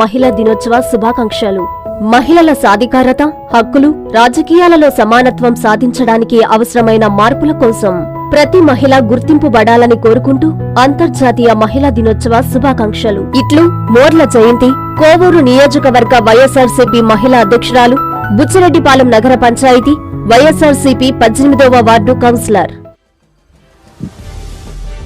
మహిళా దినోత్సవ శుభాకాంక్షలు. మహిళల సాధికారత హక్కులు రాజకీయాలలో సమానత్వం సాధించడానికి అవసరమైన మార్పుల కోసం ప్రతి మహిళ గుర్తింపుబడాలని కోరుకుంటూ అంతర్జాతీయ మహిళా దినోత్సవ శుభాకాంక్షలు. ఇట్లు మోర్ల జయంతి కోవూరు నియోజకవర్గ వైఎస్ఆర్సీపీ మహిళా అధ్యక్షురాలు బుచ్చిరెడ్డిపాలెం నగర పంచాయతీ వైఎస్ఆర్సీపీ పద్దెనిమిదవ వార్డు కౌన్సిలర్.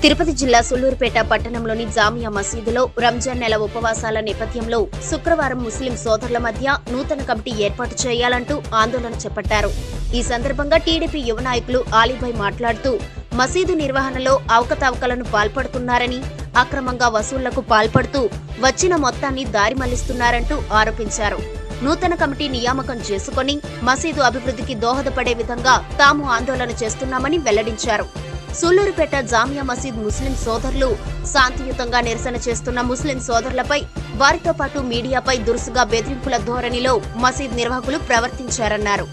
తిరుపతి జిల్లా సుల్లూరుపేట పట్టణంలోని జామియా మసీదులో రంజాన్ నెల ఉపవాసాల నేపథ్యంలో శుక్రవారం ముస్లిం సోదరుల మధ్య నూతన కమిటీ ఏర్పాటు చేయాలంటూ ఆందోళన చేపట్టారు. ఈ సందర్భంగా టీడీపీ యువ నాయకులు ఆలీభాయ్ మాట్లాడుతూ మసీదు నిర్వహణలో అవకతవకలను పాల్పడుతున్నారని అక్రమంగా వసూళ్ళకు పాల్పడుతూ వచ్చిన మొత్తాన్ని దారి మళ్ళిస్తున్నారంటూ ఆరోపించారు. నూతన కమిటీ నియామకం చేసుకుని మసీదు అభివృద్ధికి దోహదపడే విధంగా తాము ఆందోళన చేస్తున్నామని వెల్లడించారు. సూళ్ళూరుపేట జామియా మసీద్ ముస్లిం సోదరులు శాంతియుతంగా నిరసన చేస్తున్న ముస్లిం సోదరులపై వారితో పాటు మీడియాపై దురుసుగా బెదిరింపుల ధోరణిలో మసీద్ నిర్వాహకులు ప్రవర్తించారన్నారు.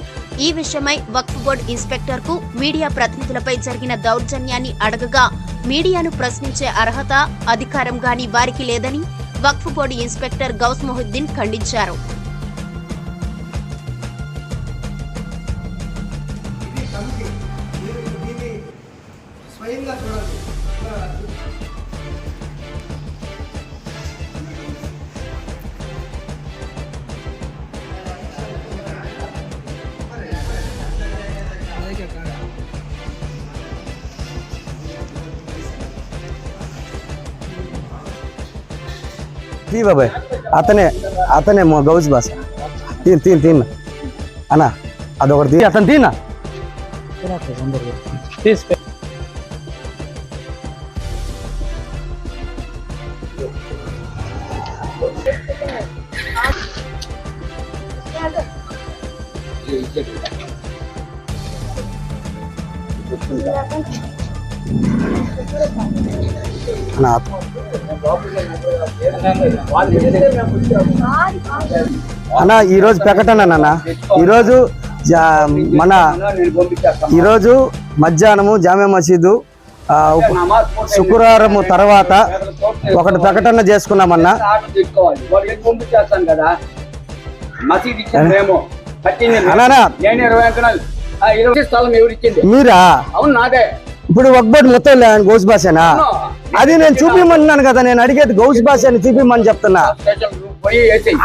ఈ విషయమై వక్ఫ్ బోర్డు ఇన్స్పెక్టర్కు మీడియా ప్రతినిధులపై జరిగిన దౌర్జన్యాన్ని అడగగా మీడియాను ప్రశ్నించే అర్హత అధికారం గాని వారికి లేదని వక్ఫ్ బోర్డు ఇన్స్పెక్టర్ గౌస్ మొహుద్దీన్ ఖండించారు. એમના છોડા ती बाबा आतने आतने गौज बस तीन तीन तीन अना अदोगर दी आतन तीन ना तेरा को अंदर तीस पे అన్న ఈరోజు ప్రకటన అన్న ఈరోజు మన ఈరోజు మధ్యాహ్నము జామే మసీదు శుక్రవారం తర్వాత ఒకటి ప్రకటన చేసుకున్నామన్నా మసీద్? నేను ఇరవై అంకణాలు. ఆ ఇరవై స్థలం మీరా? అవును నాదే. ఇప్పుడు ఒక్కబోటి మొత్తం ఆయన గౌస్ భాషనా? అది నేను చూపిమన్నాను కదా నేను అడిగేది గౌస్ భాష అని చూపిమని చెప్తున్నా.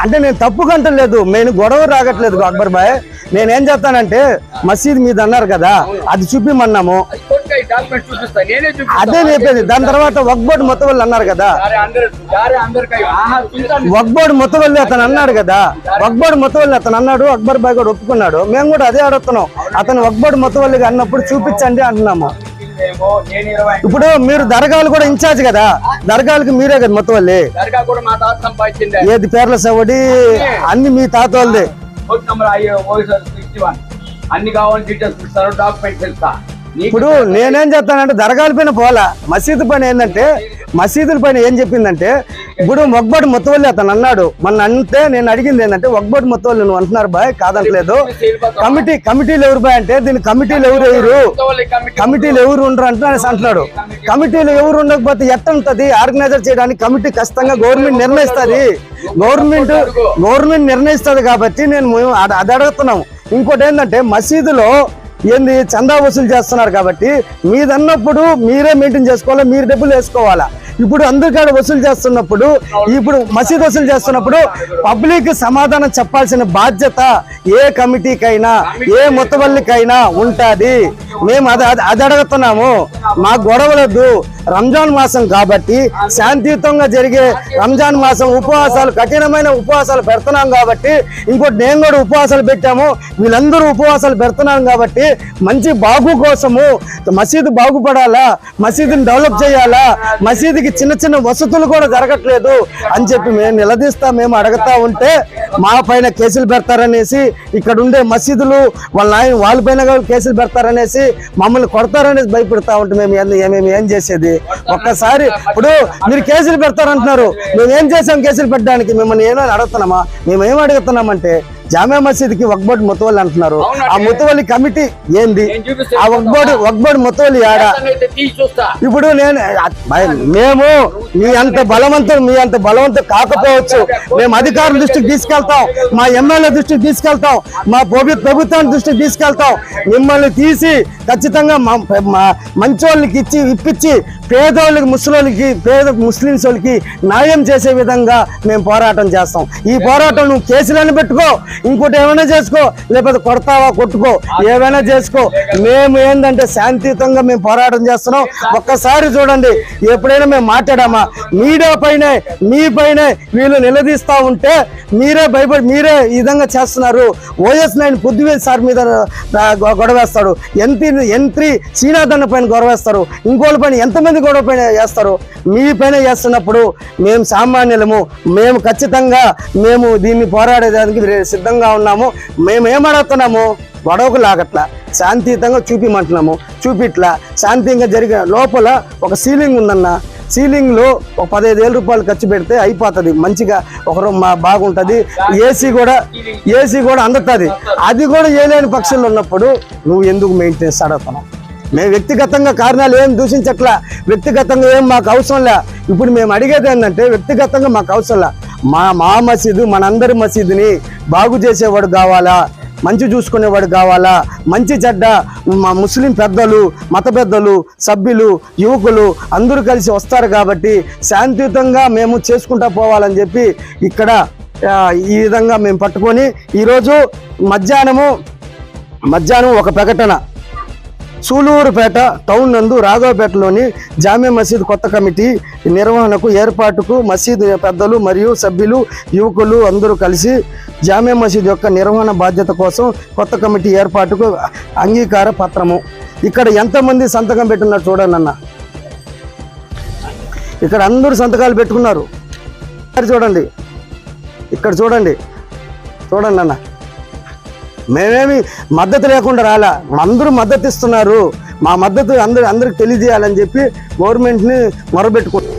అంటే నేను తప్పు కంటలేదు నేను గొడవ రాగట్లేదు అక్బర్ బాయ్. నేనేం చెప్తానంటే మసీద్ మీద అన్నారు కదా అది చూపిమన్నాము. అది చెప్పేది. దాని తర్వాత వక్బోర్డు మొత్తం వాళ్ళు అన్నారు కదా. చూస్తాను వక్బోర్డు మొత్తం వెళ్ళి అతను అన్నాడు కదా. వక్బోర్డు మొత్తం వెళ్ళి అతను అన్నాడు. అక్బర్ బాయ్ కూడా ఒప్పుకున్నాడు. మేము కూడా అదే అడుగుతున్నాం. అతను వక్బోర్డు మొత్తం వెళ్ళి అన్నప్పుడు చూపించండి అంటున్నాము. ఇప్పుడు మీరు దర్గాలు కూడా ఇన్ఛార్జ్ కదా. దర్గాలకి మీరే కదా మొత్తం వెళ్ళి ఏది పేర్ల సవడి అన్ని. మీ తాత వాళ్ళది వన్ అన్ని కావాలని డీటెయిల్స్ ఇస్తారు డాక్యుమెంట్స్ ఇస్తా. ఇప్పుడు నేనేం చెప్తానంటే దర్గాల పైన పోలా మసీదు పైన ఏంటంటే మసీదుల పైన ఏం చెప్పిందంటే ఇప్పుడు ఒక్కబడి మొత్తవల్లి అతను అన్నాడు మన అంటే నేను అడిగింది ఏంటంటే ఒక్కబడి మొత్తవల్లి నువ్వు అంటున్నారు బాయ్ కాదనట్లేదు కమిటీ కమిటీలు ఎవరు బాయ్ అంటే దీని కమిటీలు ఎవరు కమిటీ కమిటీలు ఎవరు ఉండరు అంటే అనేసి అంటున్నాడు. కమిటీలు ఎవరు ఉండకపోతే ఎట్ట ఉంటది? ఆర్గనైజర్ చేయడానికి కమిటీ ఖచ్చితంగా గవర్నమెంట్ నిర్ణయిస్తుంది. గవర్నమెంట్ గవర్నమెంట్ నిర్ణయిస్తుంది కాబట్టి నేను అది అడుగుతున్నాము. ఇంకోటి ఏంటంటే మసీదులో ఏంది? చందా వసూలు చేస్తున్నారు కాబట్టి మీదన్నప్పుడు మీరే మెయింటైన్ చేసుకోవాలా? మీరు డబ్బులు వేసుకోవాలా? ఇప్పుడు అందరికాడ వసూలు చేస్తున్నప్పుడు ఇప్పుడు మసీద్ వసూలు చేస్తున్నప్పుడు పబ్లిక్ సమాధానం చెప్పాల్సిన బాధ్యత ఏ కమిటీకైనా ఏ మొత్తవల్లికైనా ఉంటుంది. మేము అది అది- అది అడుగుతున్నాము. మా గొడవలద్దు. రంజాన్ మాసం కాబట్టి శాంతియుతంగా జరిగే రంజాన్ మాసం ఉపవాసాలు కఠినమైన ఉపవాసాలు పెడుతున్నాం కాబట్టి ఇంకోటి నేను కూడా ఉపవాసాలు పెట్టాము వీళ్ళందరూ ఉపవాసాలు పెడుతున్నాం కాబట్టి మంచి బాగు కోసము మసీదు బాగుపడాలా మసీదుని డెవలప్ చేయాలా మసీదుకి చిన్న చిన్న వసతులు కూడా జరగట్లేదు అని చెప్పి మేము నిలదీస్తా మేము అడగతా ఉంటే మా పైన కేసులు పెడతారనేసి ఇక్కడ ఉండే మసీదులు వాళ్ళ నాయన వాళ్ళ పైన కేసులు పెడతారనేసి మమ్మల్ని కొడతారనేసి భయపెడతా ఉంటే మేము ఏమేమి ఏం చేసేది? ఒక్కసారి ఇప్పుడు మీరు కేసులు పెడతారంటున్నారు. మేము ఏం చేసాం కేసులు పెట్టడానికి? మిమ్మల్ని ఏమైనా అడుగుతున్నామా? మేము ఏం అడుగుతున్నామంటే జామే మసీద్కి వక్బోర్డ్ ముతవల్లి అంటున్నారు. ఆ ముతవల్లి కమిటీ ఏంది? ఆ వక్బోర్డ్ వక్బోర్డ్ ముతవల్లి ఆడా ఇప్పుడు నేను మేము మీ అంత బలవంతం మీ అంత బలవంతం కాకపోవచ్చు. మేము అధికారుల దృష్టికి తీసుకెళ్తాం మా ఎమ్మెల్యే దృష్టికి తీసుకెళ్తాం మా ప్రభు- ప్రభుత్వం దృష్టికి తీసుకెళ్తాం. మిమ్మల్ని తీసి ఖచ్చితంగా మంచోళ్ళకి ఇచ్చి ఇప్పించి పేదోళ్ళకి ముసలోళ్ళకి పేద ముస్లింస్ వాళ్ళకి న్యాయం చేసే విధంగా మేము పోరాటం చేస్తాం. ఈ పోరాటం నువ్వు కేసులను పెట్టుకో ఇంకోటి ఏమైనా చేసుకో లేకపోతే కొడతావా కొట్టుకో ఏమైనా చేసుకో. మేము ఏంటంటే శాంతియుతంగా మేము పోరాటం చేస్తున్నాం. ఒక్కసారి చూడండి ఎప్పుడైనా మేము మాట్లాడామా? మీడియా పైనే మీ పైనే వీళ్ళు నిలదీస్తా ఉంటే మీరే భయపడి మీరే ఈ విధంగా చేస్తున్నారు. ఓఎస్ నైన్ పొద్దువేలు సార్ మీద గొడవేస్తాడు ఎంత్రి ఎంత్రి శ్రీనాథన్న పైన గొడవేస్తారు ఇంకోళ్ళ పైన ఎంతమంది గొడవ పైన వేస్తారు? మీ పైన చేస్తున్నప్పుడు మేము సామాన్యులము. మేము ఖచ్చితంగా మేము దీన్ని పోరాడేదానికి రే- సిద్ధంగా ఉన్నాము. మేమేం అడుగుతున్నాము గొడవకు లాగట్లా. శాంతియుతంగా చూపిమంటున్నాము. చూపిట్లా. శాంతిగా జరిగిన లోపల ఒక సీలింగ్ ఉందన్న. సీలింగ్లో ఒక పదహైదు వేల రూపాయలు ఖర్చు పెడితే అయిపోతుంది. మంచిగా ఒక రూమ్ మా ఏసీ కూడా ఏసీ కూడా అందుతుంది. అది కూడా ఏలేని పక్షులు ఉన్నప్పుడు నువ్వు ఎందుకు మెయింటెనెన్స్ అడుగుతున్నావు? మేము వ్యక్తిగతంగా కారణాలు ఏం దూషించట్లా? వ్యక్తిగతంగా ఏం మాకు అవసరం లే. ఇప్పుడు మేము అడిగేది ఏంటంటే వ్యక్తిగతంగా మాకు అవసరం లే. మా మా మసీదు మనందరి మసీదుని బాగు చేసేవాడు కావాలా? మంచి చూసుకునేవాడు కావాలా? మంచి చెడ్డ మా ముస్లిం పెద్దలు మత పెద్దలు సభ్యులు యువకులు అందరూ కలిసి వస్తారు కాబట్టి శాంతియుతంగా మేము చేసుకుంటా పోవాలని చెప్పి ఇక్కడ ఈ విధంగా మేము పట్టుకొని ఈరోజు మధ్యాహ్నము మధ్యాహ్నం ఒక ప్రకటన. సూలూరుపేట టౌన్ నందు రాఘవపేటలోని జామే మసీద్ కొత్త కమిటీ నిర్వహణకు ఏర్పాటుకు మసీదు పెద్దలు మరియు సభ్యులు యువకులు అందరూ కలిసి జామే మసీద్ యొక్క నిర్వహణ బాధ్యత కోసం కొత్త కమిటీ ఏర్పాటుకు అంగీకార పత్రము. ఇక్కడ ఎంతమంది సంతకం పెట్టున్నారు చూడండి అన్న ఇక్కడ అందరూ సంతకాలు పెట్టుకున్నారు. చూడండి. ఇక్కడ చూడండి. చూడండి అన్న మేమేమి మద్దతు లేకుండా రాలా. అందరూ మద్దతు ఇస్తున్నారు మా మద్దతు అందరు అందరికి తెలియజేయాలని చెప్పి గవర్నమెంట్ని మొరబెట్టుకుంటున్నాం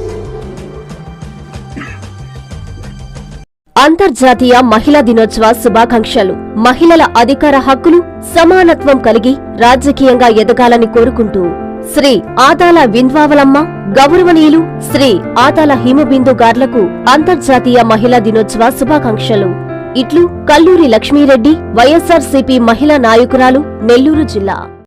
అంతర్జాతీయ మహిళా దినోత్సవ శుభాకాంక్షలు. మహిళల అధికార హక్కులు సమానత్వం కలిగి రాజకీయంగా ఎదగాలని కోరుకుంటూ శ్రీ ఆదాల వింద్వావలమ్మ గౌరవనీయులు శ్రీ ఆదాల హిమబిందు గార్లకు అంతర్జాతీయ మహిళా దినోత్సవ శుభాకాంక్షలు. ఇట్లు కల్లూరి లక్ష్మీరెడ్డి వైఎస్ఆర్సీపీ మహిళా నాయకురాలు నెల్లూరు జిల్లా.